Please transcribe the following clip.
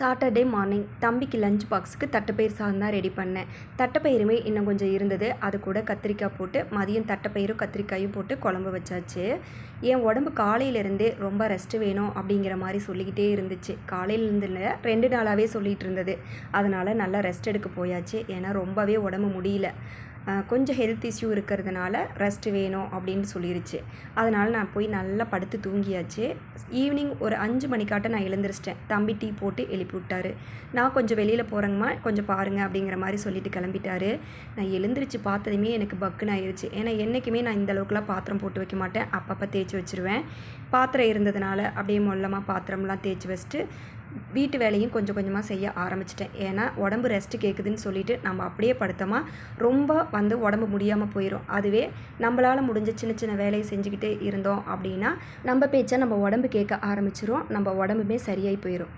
Saturday morning தம்பிக்கு lunch பாக்ஸுக்கு தட்டைப்பயிர் சாதம் தான் ரெடி பண்ணேன். தட்டைப்பயிருமே இன்னும் கொஞ்சம் இருந்தது. அது கூட கத்திரிக்காய் போட்டு மதியம் தட்டைப்பயிரும் கத்திரிக்காயும் போட்டு குழம்பு வச்சாச்சு. என் உடம்பு காலையிலேருந்தே ரொம்ப ரெஸ்ட்டு வேணும் அப்படிங்கிற மாதிரி சொல்லிக்கிட்டே இருந்துச்சு. காலையிலேருந்து இல்லை ரெண்டு நாளாகவே சொல்லிகிட்டு இருந்தது. அதனால் நல்லா ரெஸ்ட் எடுக்க போயாச்சு. ஏன்னா ரொம்பவே உடம்பு முடியல. கொஞ்சம் ஹெல்த் இஷ்யூ இருக்கிறதுனால ரெஸ்ட் வேணும் அப்படின்னு சொல்லிருச்சு. அதனால் நான் போய் நல்லா படுத்து தூங்கியாச்சு. ஈவினிங் ஒரு அஞ்சு மணிக்காட்ட நான் எழுந்திரிச்சிட்டேன். தம்பி டீ போட்டு எழுப்பி விட்டாரு. நான் கொஞ்சம் வெளியில் போகிறேங்கம்மா கொஞ்சம் பாருங்கள் அப்படிங்கிற மாதிரி சொல்லிட்டு கிளம்பிட்டாரு. நான் எழுந்திரிச்சு பார்த்ததுமே எனக்கு பக்குன்னு ஆயிடுச்சு ஏன்னா என்றைக்குமே நான் இந்த அளவுக்குலாம் பாத்திரம் போட்டு வைக்க மாட்டேன். அப்பப்போ தேய்ச்சி வச்சுருவேன். பாத்திரம் இருந்ததுனால அப்படியே மொல்லமாக பாத்திரம்லாம் தேய்ச்சி வச்சுட்டு வீட்டு வேலையும் கொஞ்சம் கொஞ்சமாக செய்ய ஆரம்பிச்சிட்டேன். ஏன்னா உடம்பு ரெஸ்ட் கேட்குதுன்னு சொல்லிட்டு நம்ம அப்படியே படுத்தோமா ரொம்ப வந்து உடம்பு முடியாமல் போயிடும் அதுவே நம்மளால் முடிஞ்ச சின்ன சின்ன வேலையை செஞ்சுக்கிட்டே இருந்தோம் அப்படின்னா நம்ம பேச்சை நம்ம உடம்பு கேட்க ஆரம்பிச்சிரும். நம்ம உடம்புமே சரியாகி போயிடும்